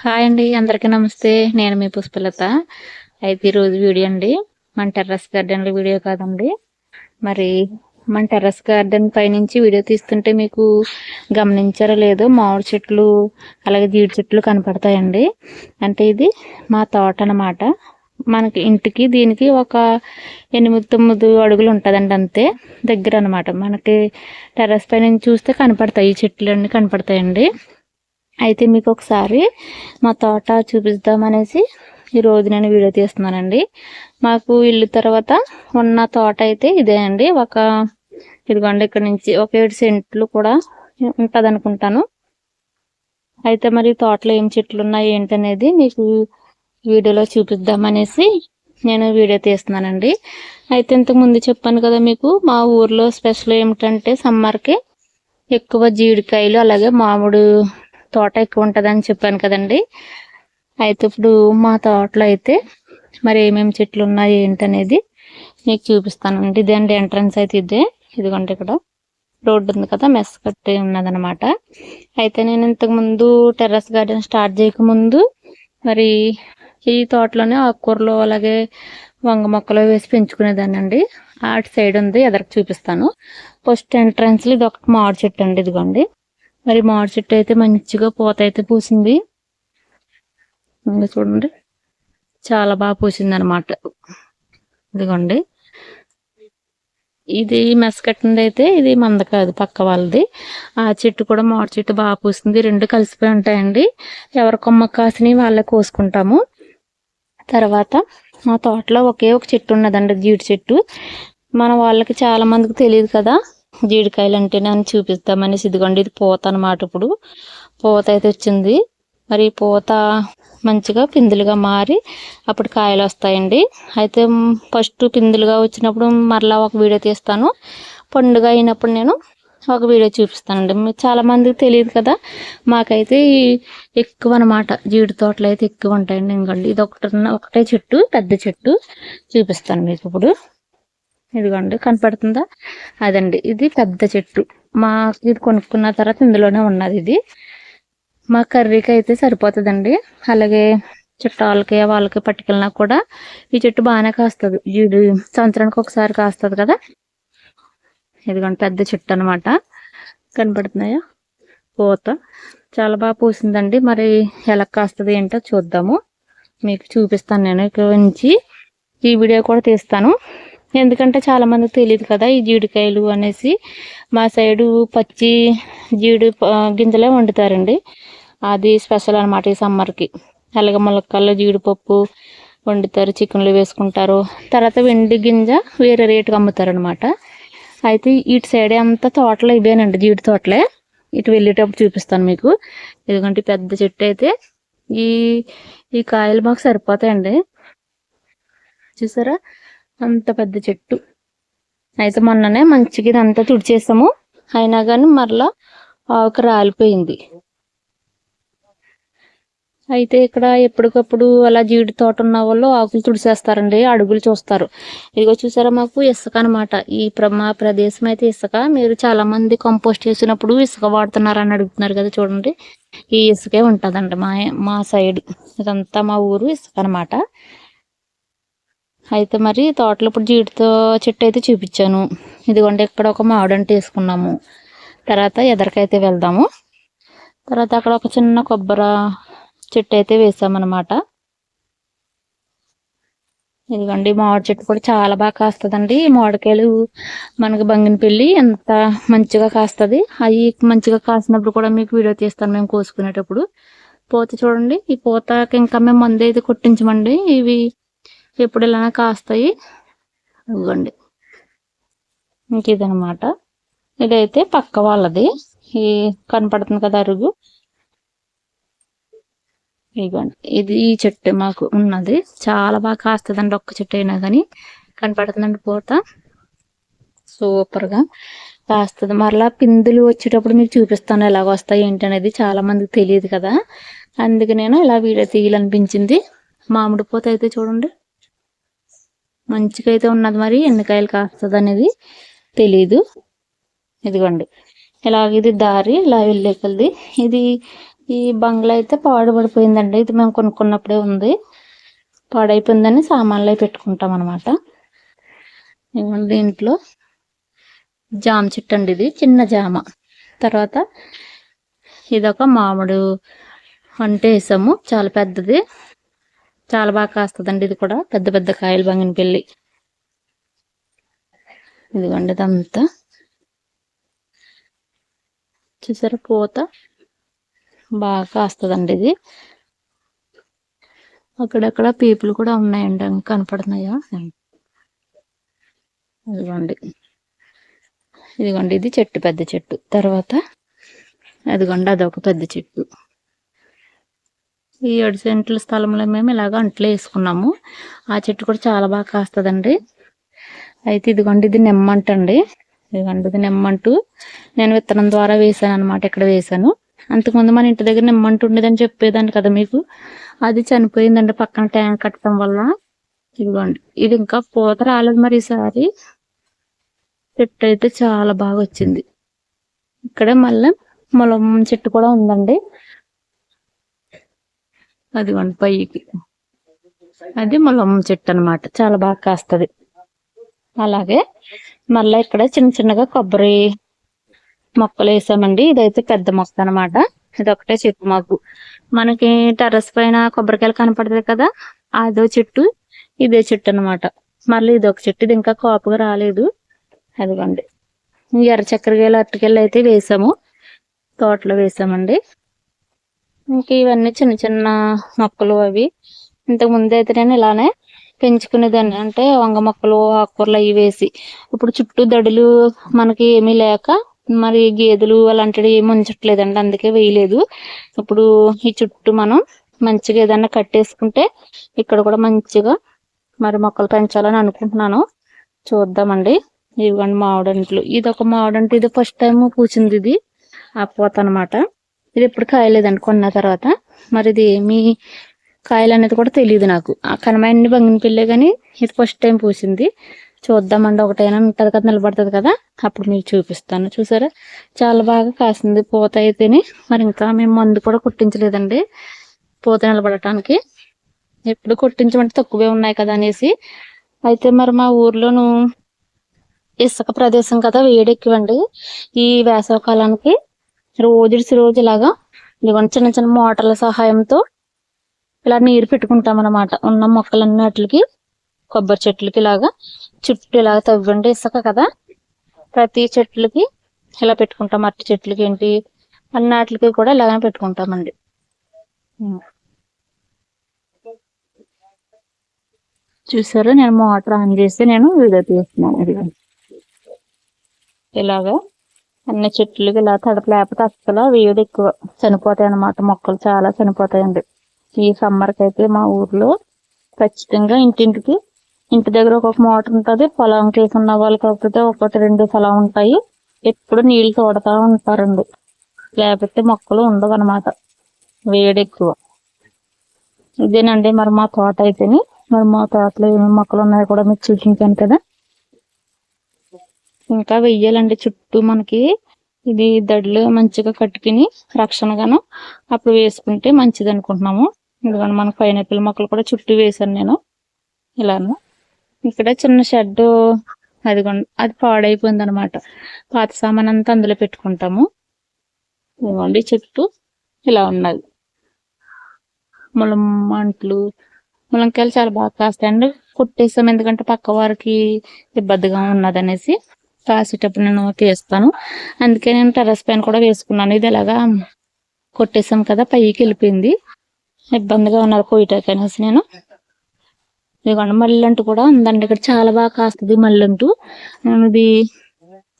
Hi అండి అందరికీ నమస్తే. నేను మీ పుష్పలత. అయితే ఈరోజు వీడియో అండి మన టెర్రస్ గార్డెన్ వీడియో కాదండి. మరి మన టెర్రస్ గార్డెన్ పైనుంచి వీడియో తీస్తుంటే మీకు గమనించారో లేదో మామిడి చెట్లు అలాగే జీడి చెట్లు కనపడతాయండి. అంటే ఇది మా తోట అన్నమాట. మనకి ఇంటికి దీనికి ఒక ఎనిమిది తొమ్మిది అడుగులు ఉంటుందండి అంతే. దగ్గర అనమాట మనకి టెర్రస్ పైన చూస్తే కనపడతాయి ఈ చెట్లు అన్నీ కనపడతాయండి. అయితే మీకు ఒకసారి మా తోట చూపిద్దామనేసి ఈరోజు నేను వీడియో తీస్తున్నానండి. మాకు ఇల్లు తర్వాత ఉన్న తోట అయితే ఇదే అండి. ఒక ఇదిగోండి ఇక్కడ నుంచి ఒక ఏడు సెంట్లు కూడా ఉంటుంది అనుకుంటాను అయితే మరి తోటలో ఏం చెట్లు ఉన్నాయి ఏంటనేది మీకు వీడియోలో చూపిద్దామనేసి నేను వీడియో తీస్తున్నానండి. అయితే ఇంతకు ముందు చెప్పాను కదా మీకు మా ఊర్లో స్పెషల్ ఏమిటంటే సమ్మర్కి ఎక్కువ జీడికాయలు అలాగే మామిడి తోట ఎక్కువ ఉంటుందని చెప్పాను కదండి. అయితే ఇప్పుడు మా తోటలో అయితే మరి ఏమేమి చెట్లు ఉన్నాయి ఏంటనేది మీకు చూపిస్తానండి. ఇదండి ఎంట్రన్స్ అయితే ఇదే. ఇదిగోండి ఇక్కడ. రోడ్డు ఉంది కదా మెస్ కట్టి ఉన్నదనమాట అయితే నేను ఇంతకు ముందు టెర్రస్ గార్డెన్ స్టార్ట్ చేయకముందు మరి ఈ తోటలోనే ఆకుకూరలు అలాగే వంగ మొక్కలు వేసి పెంచుకునేదాన్ని అండి అటు సైడ్ ఉంది ఎదరికి చూపిస్తాను. ఫస్ట్ ఎంట్రన్స్లో ఇది ఒకటి మామిడి చెట్టు అండి ఇదిగోండి. మరి మామిడి చెట్టు అయితే మంచిగా పూత అయితే పూసింది. ఇంకా చూడండి. చాలా బాగా పూసింది అనమాట ఇదిగోండి. ఇది మెసకట్టింది అయితే ఇది మంద కాదు పక్క వాళ్ళది. ఆ చెట్టు కూడా మామిడి చెట్టు బాగా పూసింది. రెండు కలిసిపోయి ఉంటాయండి. ఎవరి కొమ్మ కాసిని వాళ్ళే కోసుకుంటాము. తర్వాత మా తోటలో ఒకే ఒక చెట్టు ఉన్నదండి జీడి చెట్టు. మన వాళ్ళకి చాలా మందికి తెలియదు కదా. జీడికాయలు అంటే నేను చూపిస్తామనేసి ఇదిగోండి ఇది పూత అనమాట ఇప్పుడు. పూత అయితే వచ్చింది. మరి పూత మంచిగా పిందులుగా మారి అప్పుడు కాయలు వస్తాయండి. అయితే ఫస్ట్ పిందులుగా వచ్చినప్పుడు మరలా ఒక వీడియో తీస్తాను. పండుగ అయినప్పుడు నేను ఒక వీడియో చూపిస్తానండి. చాలా మందికి తెలియదు కదా మాకైతే ఎక్కువ అనమాట జీడి తోటలు అయితే ఎక్కువ ఉంటాయండి. ఇంకండి ఇది ఒకటి ఒకటే చెట్టు పెద్ద చెట్టు చూపిస్తాను మీకు ఇప్పుడు. ఇదిగోండి కనపడుతుందా? అదండి ఇది పెద్ద చెట్టు. మా ఇది కొనుక్కున్న తర్వాత ఇందులోనే ఉన్నది ఇది. మా కర్రీకి అయితే సరిపోతుందండి. అలాగే చుట్టాలకి వాళ్ళకి పట్టుకెళ్ళినా కూడా ఈ చెట్టు బాగానే కాస్తుంది. ఇది సంవత్సరానికి ఒకసారి కాస్తుంది కదా? ఇదిగోండి పెద్ద చెట్టు అనమాట కనపడుతున్నాయా? పూత. చాలా బాగా పూసిందండి. మరి ఎలా కాస్తుంది ఏంటో చూద్దాము. మీకు చూపిస్తాను నేను. ఇక్కడ నుంచి ఈ వీడియో కూడా తీస్తాను. ఎందుకంటే చాలా మందికి తెలియదు కదా ఈ జీడికాయలు అనేసి. మా సైడు పచ్చి జీడి గింజలే వండుతారండి. అది స్పెషల్ అనమాట ఈ సమ్మర్కి. అలాగే ములక్కల్లో జీడిపప్పు వండుతారు చికెన్లు వేసుకుంటారు. తర్వాత వెండి గింజ వేరే రేటుకి అమ్ముతారనమాట అయితే ఇటు సైడ్ అంతా తోటలు ఇవేనండి జీడి తోటలే. ఇటు వెళ్ళేటప్పుడు చూపిస్తాను మీకు. ఎందుకంటే పెద్ద చెట్టు అయితే ఈ ఈ కాయలు మాకు సరిపోతాయండి. చూసారా? అంత పెద్ద చెట్టు. అయితే మొన్ననే మంచిగా ఇదంతా తుడిచేసాము. అయినా కానీ మరలా ఆకు రాలిపోయింది. అయితే ఇక్కడ ఎప్పటికప్పుడు అలా జీడి తోట ఉన్న వాళ్ళు ఆకులు తుడిసేస్తారండి. అడుగులు చూస్తారు. ఇదిగో చూసారా మాకు ఇసుక అనమాట ఈ మా ప్రదేశం అయితే ఇసుక. మీరు చాలా మంది కంపోస్ట్ చేసినప్పుడు ఇసుక వాడుతున్నారని అడుగుతున్నారు కదా చూడండి. ఈ ఇసుకే ఉంటుందండి మా మా సైడ్. ఇదంతా మా ఊరు ఇసుక అనమాట అయితే మరి తోటలో ఇప్పుడు జీడితో చెట్టు అయితే చూపించాను. ఇదిగోండి ఇక్కడ ఒక మామిడంట వేసుకున్నాము. తర్వాత ఎదరికైతే వెళ్దాము. తర్వాత అక్కడ ఒక చిన్న కొబ్బరి చెట్టు అయితే వేసామన్నమాట. ఇదిగోండి మామిడి చెట్టు కూడా చాలా బాగా కాస్తుందండి. మామిడికాయలు మనకి బంగినపల్లి ఎంత మంచిగా కాస్తుంది. అవి మంచిగా కాసినప్పుడు కూడా మీకు వీడియో తీస్తాను మేము కోసుకునేటప్పుడు. పూత చూడండి ఈ పూతకి ఇంకా మేము మందు అయితే కొట్టించమండి. ఇవి ఎప్పుడు ఇలా కాస్తాయి. ఇవ్వండి. ఇంక ఇదనమాట ఇదైతే పక్క వాళ్ళది. ఈ కనపడుతుంది కదా అరుగు. ఇవ్వండి. ఇది ఈ చెట్టు మాకు ఉన్నది. చాలా బాగా కాస్తుందండి ఒక్క చెట్టు అయినా కానీ. కనపడుతుందండి పూత. సూపర్గా కాస్తుంది. మరలా పిందులు వచ్చేటప్పుడు మీకు చూపిస్తాను ఎలాగ వస్తాయి ఏంటి అనేది చాలా మందికి తెలియదు కదా. అందుకే నేను ఇలా వీడియో తీయాలనిపించింది. మామిడి పూత అయితే చూడండి. మంచిగా అయితే ఉన్నది మరి ఎన్నికాయలు కాస్తుంది అనేది తెలీదు. ఇదిగోండి. ఇలాగ ఇది దారి ఇలా వెళ్ళేకల్ది. ఇది ఈ బంగ్లా అయితే పాడుపడిపోయిందండి ఇది మేము కొనుక్కున్నప్పుడే ఉంది. పాడైపోయిందని సామాన్లు అవి పెట్టుకుంటాం అనమాట దీంట్లో జామ చెట్టు అండి ఇది చిన్న జామ. తర్వాత ఇదొక మామిడి వంట వేసాము చాలా పెద్దది. చాలా బాగా కాస్తుందండి ఇది కూడా. పెద్ద పెద్ద కాయలు బంగిన పెళ్ళి ఇదిగోండి ఇదంతా. చూసారా పూత? బాగా కాస్తుందండి ఇది. అక్కడక్కడ పీపులు కూడా ఉన్నాయండి. కనపడుతున్నాయా? ఇదిగోండి. ఇదిగోండి ఇది చెట్టు పెద్ద చెట్టు. తర్వాత అదిగోండి అదొక పెద్ద చెట్టు. ఈ ఏడు సెంట్ల స్థలంలో మేము ఇలాగ అంట్లు వేసుకున్నాము. ఆ చెట్టు కూడా చాలా బాగా కాస్తుందండి. అయితే ఇదిగోండి ఇది నిమ్మంటండి ఇదిగోండి ఇది నిమ్మంటూ. నేను విత్తనం ద్వారా వేసాను అనమాట ఇక్కడ వేసాను. అంతకుముందు మన ఇంటి దగ్గర నిమ్మంటు ఉండేదని చెప్పేదాన్ని కదా మీకు. అది చనిపోయిందండి పక్కన ట్యాంక్ కట్టడం వల్ల. ఇదిగోండి ఇది ఇంకా పూత రాలేదు మరి ఈసారి. చెట్టు అయితే చాలా బాగా వచ్చింది. ఇక్కడే మళ్ళీ మొలం చెట్టు కూడా ఉందండి. అదిగోండి పైకి. అది ములమ్మ చెట్టు అనమాట చాలా బాగా కాస్తుంది. అలాగే మళ్ళీ ఇక్కడ చిన్న చిన్నగా కొబ్బరి మొక్కలు వేసామండి. ఇదైతే పెద్ద మొక్క అనమాట ఇది ఒకటే చెట్టు మాకు. మనకి టెర్రస్ పైన కొబ్బరికాయలు కనపడుతుంది కదా అదో చెట్టు ఇదే చెట్టు అనమాట మళ్ళీ ఇది ఒక చెట్టు. ఇది ఇంకా కాపుగా రాలేదు. అదిగోండి. ఎర్ర చక్కెరకాయలు అరటికాయలు అయితే వేసాము. తోటలో వేసామండి. ఇంకా ఇవన్నీ చిన్న చిన్న మొక్కలు అవి. ఇంతకు ముందు అయితే నేను ఇలానే పెంచుకునేదాన్ని. అంటే వంగ మొక్కలు ఆకుకూరలు అవి వేసి. ఇప్పుడు చుట్టూ దడులు మనకి ఏమీ లేక మరి గేదెలు అలాంటివి ఏమి ఉంచట్లేదండి. అందుకే వేయలేదు. ఇప్పుడు ఈ చుట్టూ మనం మంచిగా ఏదన్నా కట్టేసుకుంటే ఇక్కడ కూడా మంచిగా మరి మొక్కలు పెంచాలని అనుకుంటున్నాను. చూద్దామండి. ఇవ్వండి మామిడంట్లు ఇది ఒక మామిడంటు ఇది ఫస్ట్ టైం పూచింది ఇది. ఆ పోత అనమాట ఇది ఎప్పుడు కాయలేదండి కొన్న తర్వాత మరి ఇది మీ కాయలు అనేది కూడా తెలియదు నాకు. ఆ కనమైన బంగిన పిల్లే కానీ ఇది ఫస్ట్ టైం పూసింది. చూద్దామండి ఒకటైనా ఉంటుంది కదా నిలబడుతుంది కదా. అప్పుడు మీకు చూపిస్తాను. చూసారా? చాలా బాగా కాసింది. పూత అయితేనే. మరి ఇంకా మేము మందు కూడా కొట్టించలేదండి. పూత నిలబడటానికి. ఎప్పుడు కొట్టించమంటే తక్కువే ఉన్నాయి కదా అనేసి. అయితే మరి మా ఊర్లోను ఇసుక ప్రదేశం కదా వేడెక్కువండి. ఈ వేసవకాలానికి రోజు రోజు ఇలాగా ఇదిగోండి చిన్న చిన్న మోటార్ల సహాయంతో ఇలా నీరు పెట్టుకుంటాం అనమాట ఉన్న మొక్కలన్నిటికి కొబ్బరి చెట్లకి ఇలాగా చుట్టూ ఇలాగ తవ్వండి ఇసుక కదా? ప్రతి చెట్లకి ఇలా పెట్టుకుంటాం. మట్టి చెట్లకి ఏంటి? అన్నిటికి కూడా ఇలాగనే పెట్టుకుంటామండి. చూసారు? నేను మోటార్ ఆన్ చేసి నేను వీడియో తీస్తున్నాను. ఇలాగా అన్ని చెట్లకి ఇలా తడప లేకపోతే అసలు వేడి ఎక్కువ చనిపోతాయి అన్నమాట. మొక్కలు చాలా చనిపోతాయండి. ఈ సమ్మర్కి అయితే మా ఊర్లో ఖచ్చితంగా ఇంటింటికి ఇంటి దగ్గర ఒక్కొక్క మోటార్ ఉంటుంది. పొలం కేసు ఉన్న వాళ్ళు కాకపోతే ఒకటి రెండు పొలం ఉంటాయి. ఎప్పుడు నీళ్ళు తోడుతూ ఉంటారండి. లేకపోతే మొక్కలు ఉండవు అనమాట వేడి ఎక్కువ. ఇదేనండి మరి మా తోట అయితేని. మరి మా తోటలో ఏమేమి మొక్కలు ఉన్నాయో కూడా మీకు చూపించాను కదా. ఇంకా వెయ్యాలండి చుట్టూ మనకి. ఇది దడ్లు మంచిగా కట్టుకుని రక్షణగాను అప్పుడు వేసుకుంటే మంచిది అనుకుంటున్నాము. ఎందుకంటే మన పైనాపిల్ మొక్కలు కూడా చుట్టూ వేసాను నేను. ఇలాను. ఇక్కడ చిన్న షెడ్ అది అది పాడైపోయింది అనమాట పాత సామాన్ అంతా అందులో పెట్టుకుంటాము. ఇవ్వండి చుట్టూ ఇలా ఉన్నది. ములం అంట్లు ములంకాయలు చాలా బాగా కాస్తాయండి. కొట్టేసాం ఎందుకంటే పక్క వారికి ఇబ్బందిగా ఉన్నది అనేసి కాసేటప్పుడు నేను తీస్తాను అందుకే నేను టెరస్ పైన కూడా వేసుకున్నాను. ఇది ఎలాగా కొట్టేసాం కదా పైకి వెళ్ళిపోయింది. ఇబ్బందిగా ఉన్నారు పోయిటాక అనేసి నేను. ఇదిగోండి మల్లెంటు కూడా ఉందండి. ఇక్కడ చాలా బాగా కాస్తుంది మల్లెంటు నేను ఇది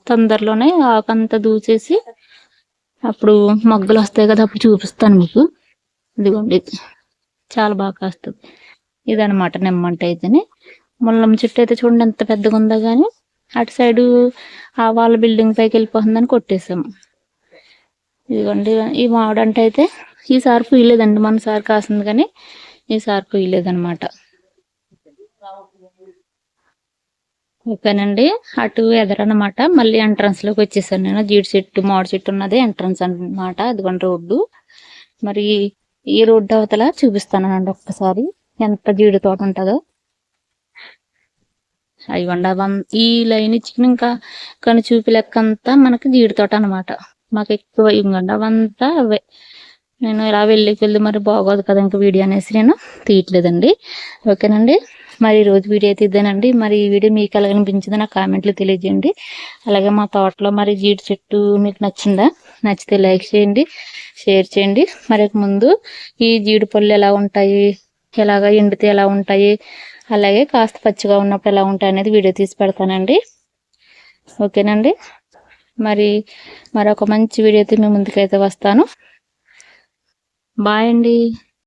తొందరలోనే ఆకంతా దూచేసి అప్పుడు మొగ్గలు వస్తాయి కదా అప్పుడు చూపిస్తాను మీకు. ఇదిగోండి చాలా బాగా కాస్తుంది. ఇదనమాట నిమ్మంట అయితేనే ముల్లం చెట్టు అయితే చూడండి ఎంత పెద్దగా ఉందో కానీ అటు సైడు ఆ వాళ్ళ బిల్డింగ్ పైకి వెళ్ళిపోతుందని కొట్టేసాము ఇదిగోండి ఈ మామిడంట అయితే ఈసారి పూయలేదండి మన సారి కాసింది కానీ ఈసారి పూయలేదనమాట ఓకేనండి అటు ఎదరనమాట మళ్ళీ ఎంట్రన్స్లోకి వచ్చేసాను నేను. జీడి చెట్టు మామిడి చెట్టు ఉన్నది ఎంట్రన్స్ అనమాట అదిగోండి రోడ్డు. మరి ఈ రోడ్డు అవతల చూపిస్తానండి ఒక్కసారి ఎంత జీడి తోట ఉంటుందో. అవి అవం ఈ లైన్ ఇచ్చిన ఇంకా కానీ చూపి లెక్క అంతా మనకి జీడి తోట అనమాట మాకు ఎక్కువ ఇవ్వండి అవంతా అవే. నేను ఇలా వెళ్ళి వెళ్ళి మరి బాగోదు కదా ఇంకా వీడియో అనేసి నేను తీయట్లేదండి. ఓకేనండి? మరి ఈ రోజు వీడియో అయితే ఇదేనండి. మరి ఈ వీడియో మీకు ఎలా అనిపించిందో నా కామెంట్లు తెలియజేయండి. అలాగే మా తోటలో మరి జీడి చెట్టు మీకు నచ్చిందా? నచ్చితే లైక్ చేయండి షేర్ చేయండి. మరి ముందు ఈ జీడి పళ్ళు ఎలా ఉంటాయి? ఎలాగ ఎండితే ఎలా ఉంటాయి? అలాగే కాస్త పచ్చిగా ఉన్నప్పుడు ఎలా ఉంటాయి అనేది వీడియో తీసి పెడతానండి. ఓకేనండి? మరి మరొక మంచి వీడియో అయితే మీ ముందుకైతే వస్తాను. బాయ్ అండి.